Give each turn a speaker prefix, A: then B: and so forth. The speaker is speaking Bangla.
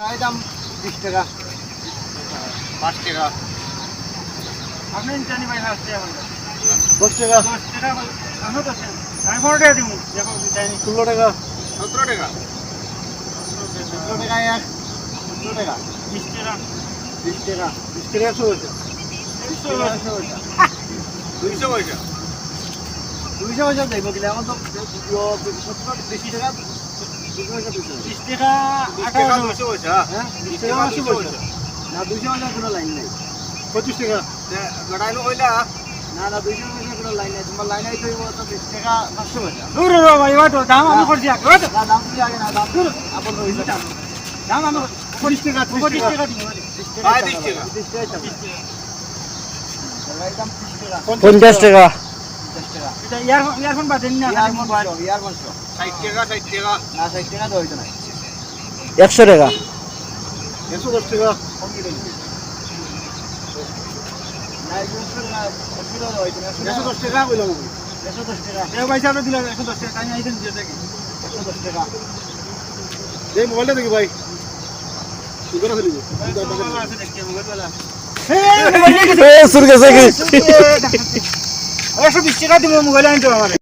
A: এই দাম বিশ টাকা পাঁচ টাকা
B: আপনি জানি ভাই আসছে এখন
A: দশ টাকা
B: দশ টাকা আমি তো আমি পনেরো টাকা দিব দেখো জানি
A: ষোলো টাকা
C: সতেরো টাকা
A: সতেরো টাকা এক সতেরো টাকা
B: বিশ টাকা
A: বিশ টাকা বিশ টাকা একশো পয়সা বিশ টাকা একশো পয়সা
C: দুইশো পয়সা
A: দুইশো পয়সা দেখব কিনা এখন তো সত্তর বেশি টাকা দুশো দুশো
B: টাকা আঠারোশো
C: পয়সা
A: হ্যাঁ? একশো
C: দুইশো
A: পয়সা না দুইশো পয়সা কোনো লাইন নেই। পঁচিশ টাকা?
C: লড়াইলো কইলা?
A: না না দুইশো পয়সা কোনো লাইন নেই। তোমার লাইন আইতে হইব তো বিশ টাকা পাঁচশো পয়সা
B: দূর রে ভাই ওটো দাম আমি করছি আগে
A: না দাম তুমি আগে না দাম আপন হইছে দাম
B: দাম আমি
A: পঁচিশ টাকা
B: পঁচিশ টাকা
C: বিশ টাকা।
A: বিশ টাকা। দাম টাকা।
D: পঞ্চাশ টাকা।
B: ইয়ারফোন ইয়ারফোন বাদেন না?
A: ইয়ার মোবাইল ইয়ার মাংস
C: টাকা ষাট টাকা।
A: না ষাট টাকা তো হইতো না।
D: একশো টাকা?
A: একশো দশ টাকা। কম কিলো নিবি না একশো টাকা হইতো না একশো দশ টাকা। কইলাম একশো দশ টাকা।
B: এ পয়সা তো দিলাম একশো দশ টাকা। আমি আইতেন দিয়ে
A: একশো দশ টাকা। এই মোবাইলটা দেখি ভাই। সুন্দর আছে নিবি
B: আছে দেখছি মোবাইল
D: এ সুর গেছে কি
B: একশো বিশ টাকা দিব মোবাইল আনতে আমার